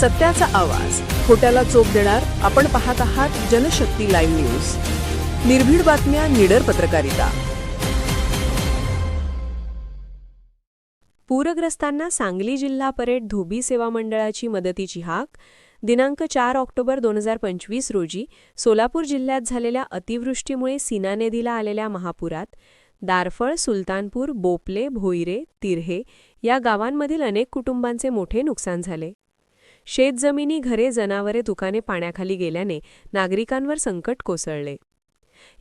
सत्याचा आवाज. खोट्याला चोप देणार आपण पाहत आहात जनशक्ती लाईव्ह न्यूज. निर्भीड बातम्या निडर पत्रकारिता. पूरग्रस्तांना सांगली जिल्हा परेड धोबी सेवा मंडळाची मदतीची हाक. दिनांक चार ऑक्टोबर दोन हजार पंचवीस रोजी सोलापूर जिल्ह्यात झालेल्या अतिवृष्टीमुळे सीना नदीला आलेल्या महापुरात दारफळ सुलतानपूर बोपले भोईरे तिर्हे या गावांमधील अनेक कुटुंबांचे मोठे नुकसान झाले. शेतजमिनी घरे जनावरे दुकाने पाण्याखाली गेल्याने नागरिकांवर संकट कोसळले.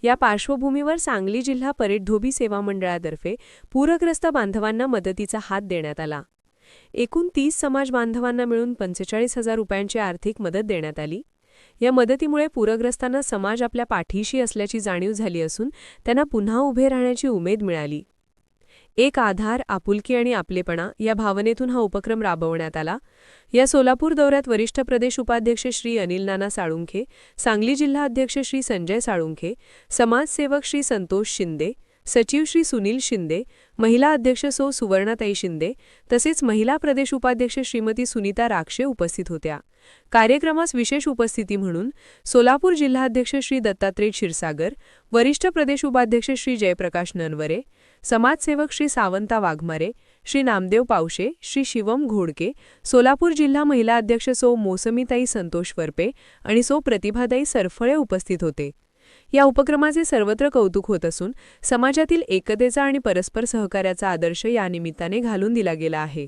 या पार्श्वभूमीवर सांगली जिल्हा परेडधोबी सेवा मंडळातर्फे पूरग्रस्त बांधवांना मदतीचा हात देण्यात आला. एकूण तीस समाज बांधवांना मिळून पंचेचाळीस हजार रुपयांची आर्थिक मदत देण्यात आली. या मदतीमुळे पूरग्रस्तांना समाज आपल्या पाठीशी असल्याची जाणीव झाली असून त्यांना पुन्हा उभे राहण्याची उमेद मिळाली. एक आधार आपुलकी आणि आपलेपणा या भावनेतून हा उपक्रम राबवण्यात आला. या सोलापूर दौऱ्यात वरिष्ठ प्रदेश उपाध्यक्ष श्री अनिल नाना साळुंखे सांगली जिल्हा अध्यक्ष श्री संजय साळुंखे समाजसेवक श्री संतोष शिंदे सचिव श्री सुनील शिंदे महिला अध्यक्ष सो सुवर्णाताई शिंदे तसेच महिला प्रदेश उपाध्यक्ष श्रीमती सुनीता राक्षे उपस्थित होत्या. कार्यक्रमास विशेष उपस्थिती म्हणून सोलापूर जिल्हाध्यक्ष श्री दत्तात्रय क्षीरसागर वरिष्ठ प्रदेश उपाध्यक्ष श्री जयप्रकाश ननवरे समाजसेवक श्री सावंता वाघमारे श्री नामदेव पावशे श्री शिवम घोडके सोलापूर जिल्हा महिला अध्यक्ष सो मोसमीताई संतोष वरपे आणि सो प्रतिभाताई सरफळे उपस्थित होते. या उपक्रमाचे सर्वत्र कौतुक होत असून समाजातील एकतेचा आणि परस्पर सहकार्याचा आदर्श या निमित्ताने घालून दिला गेला आहे.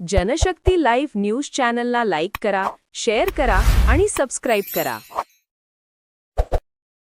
जनशक्ती लाईव्ह न्यूज चॅनलला लाईक करा शेअर करा आणि सबस्क्राईब करा.